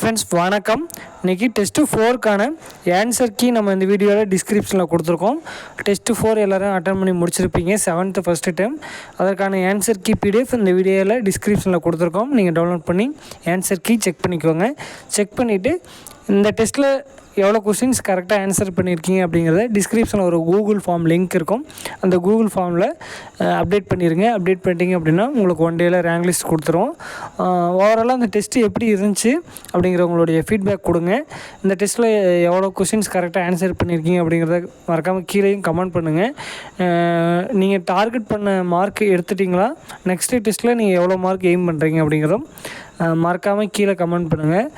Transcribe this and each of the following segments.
Friends வணக்கம். இன்றைக்கி test ஃபோருக்கான answer key நம்ம இந்த வீடியோவில் டிஸ்கிரிப்ஷனில் கொடுத்துருக்கோம். டெஸ்ட்டு ஃபோர் எல்லோரும் அட்டன் பண்ணி முடிச்சிருப்பீங்க. செவன்த்து ஃபஸ்ட்டு டைம் அதற்கான ஆன்சர் கீ பிடிஎஃப் இந்த வீடியோவில் டிஸ்கிரிப்ஷனில் கொடுத்துருக்கோம். நீங்கள் டவுன்லோட் பண்ணி ஆன்சர் கீ செக் பண்ணிக்கோங்க. செக் பண்ணிவிட்டு இந்த டெஸ்ட்டில் எவ்வளோ கொஸ்டின்ஸ் கரெக்டாக ஆன்சர் பண்ணியிருக்கீங்க அப்படிங்கிறத டிஸ்கிரிப்ஷனில் ஒரு கூகுள் ஃபார்ம் லிங்க் இருக்கும். அந்த கூகுள் ஃபார்மில் அப்டேட் பண்ணிடுங்க அப்டேட் பண்ணிட்டீங்க அப்படின்னா உங்களுக்கு ஒன் டேயில் ரேங்க் லிஸ்ட் கொடுத்துரும். ஓவராலாக அந்த டெஸ்ட்டு எப்படி இருந்துச்சு அப்படிங்கிற உங்களுடைய ஃபீட்பேக் கொடுங்க. இந்த டெஸ்ட்டில் எவ்வளோ கொஷின்ஸ் கரெக்டாக ஆன்சர் பண்ணியிருக்கீங்க அப்படிங்கிறத மறக்காமல் கீழேயும் கமெண்ட் பண்ணுங்கள் நீங்கள் டார்கெட் பண்ண மார்க் எடுத்துட்டிங்களா? நெக்ஸ்ட்டு டெஸ்ட்டில் நீங்கள் எவ்வளோ மார்க் எய்ம் பண்ணுறீங்க அப்படிங்கிறதும் மறக்காமல் கீழே கமெண்ட் பண்ணுங்கள்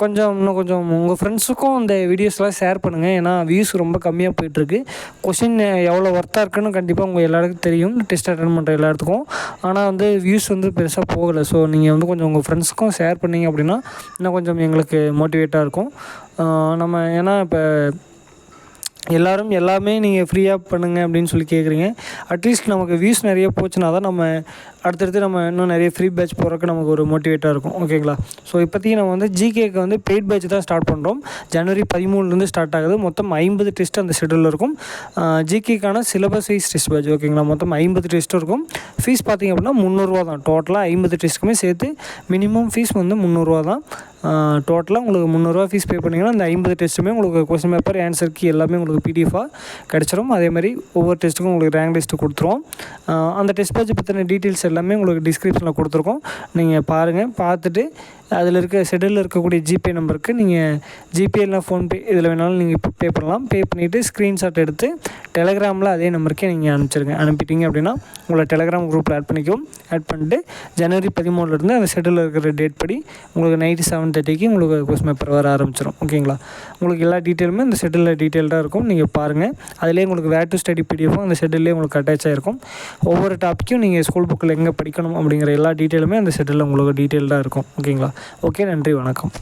கொஞ்சம் இன்னும் கொஞ்சம் உங்கள் ஃப்ரெண்ட்ஸுக்கும் இந்த வீடியோஸ்லாம் ஷேர் பண்ணுங்கள் ஏன்னா வியூஸ் ரொம்ப கம்மியாக போயிட்டுருக்கு. கொஷின் எவ்வளோ ஒர்த்தாக இருக்குன்னு கண்டிப்பாக உங்கள் எல்லாருக்கும் தெரியும். டெஸ்ட் அட்டன் பண்ணுற எல்லாத்துக்கும். ஆனால் வந்து வியூஸ் வந்து பெருசாக போகலை. ஸோ நீங்கள் வந்து கொஞ்சம் உங்கள் ஃப்ரெண்ட்ஸுக்கும் ஷேர் பண்ணீங்க அப்படின்னா இன்னும் கொஞ்சம் எங்களுக்கு மோட்டிவேட்டாக இருக்கும். நம்ம ஏன்னா இப்போ எல்லோரும் எல்லாமே நீங்கள் ஃப்ரீயாக பண்ணுங்கள் அப்படின்னு சொல்லி கேட்குறீங்க அட்லீஸ்ட் நமக்கு வியூஸ் நிறைய போச்சுன்னா தான் நம்ம அடுத்தடுத்து நம்ம இன்னும் நிறைய ஃப்ரீ பேட்ச் போகிறதுக்கு நமக்கு ஒரு மோட்டிவேட்டாக இருக்கும். ஓகேங்களா ஸோ இப்போதைக்கு நம்ம வந்து ஜிகேக்கு வந்து பெய்ட் பேட்ச் தான் ஸ்டார்ட் பண்ணுறோம் ஜனவரி பதிமூணுலேருந்து ஸ்டார்ட் ஆகுது. மொத்தம் ஐம்பது டெஸ்ட் அந்த ஷெடியூலில் இருக்கும். ஜிகேக்கான சிலபஸ் வைஸ் டெஸ்ட் பேட்ச் ஓகேங்களா மொத்தம் ஐம்பது டெஸ்ட் இருக்கும். ஃபீஸ் பார்த்திங்க அப்படின்னா முந்நூறுரூவா தான். டோட்டலாக ஐம்பது டெஸ்ட்டுக்குமே சேர்த்து மினிமம் ஃபீஸ் வந்து முந்நூறுரூவா தான். டோட்டலாக உங்களுக்கு முந்நூறுரூவா ஃபீஸ் பே பண்ணிங்கன்னா அந்த ஐம்பது டெஸ்ட்டுமே உங்களுக்கு கொஸ்டின் பேப்பர் ஆன்சர் கீ எல்லாமே உங்களுக்கு பிடிஎஃபாக கிடச்சிரும். அதே மாதிரி ஒவ்வொரு டெஸ்ட்டுக்கும் உங்களுக்கு ரேங்க் லிஸ்ட்டு கொடுத்துருவோம். அந்த டெஸ்ட் பேட்ச் பற்றின டீட்டெயில்ஸ் எல்லாமே உங்களுக்கு டிஸ்கிரிப்ஷனில் கொடுத்துருக்கோம். நீங்கள் பாருங்கள் பார்த்துட்டு அதில் இருக்க ஷெடியூலில் இருக்கக்கூடிய ஜிபே நம்பருக்கு நீங்கள் ஜிபே இல்லை ஃபோன்பே இதில் வேணாலும் நீங்கள் பே பண்ணலாம். பே பண்ணிவிட்டு ஸ்க்ரீன்ஷாட் எடுத்து டெலகிராமில் அதே நம்பருக்கே நீங்கள் அனுப்பிச்சிருங்க. அனுப்பிட்டீங்க அப்படின்னா உங்களை டெலகிராம் குரூப்பில் ஆட் பண்ணிக்கும் ஆட் பண்ணிட்டு ஜனவரி பதிமூணுலேருந்து அந்த ஷெடியூலில் இருக்கிற டேட் படி உங்களுக்கு நைட்டு செவன் தேர்ட்டிக்கு உங்களுக்கு கொஸ்டின் பேப்பர் வர ஆரம்பிச்சிடும் ஓகேங்களா உங்களுக்கு எல்லா டீட்டெயிலுமே அந்த ஷெடியூலில் டீட்டெயில்டாக இருக்கும். நீங்கள் பாருங்கள் அதிலே உங்களுக்கு வேர் டு ஸ்டடி பிடிஎஃபும் அந்த ஷெடியூல்லே உங்களுக்கு அட்டாச் ஆகிருக்கும் ஒவ்வொரு டாப்பிக்கும் நீங்கள் ஸ்கூல் புக்கில் எங்கே படிக்கணும் அப்படிங்கிற எல்லா டீட்டெயிலுமே அந்த ஷெடியூலில் உங்களுக்கு டீட்டெயில்டாக இருக்கும். ஓகேங்களா ஓகே நன்றி வணக்கம்.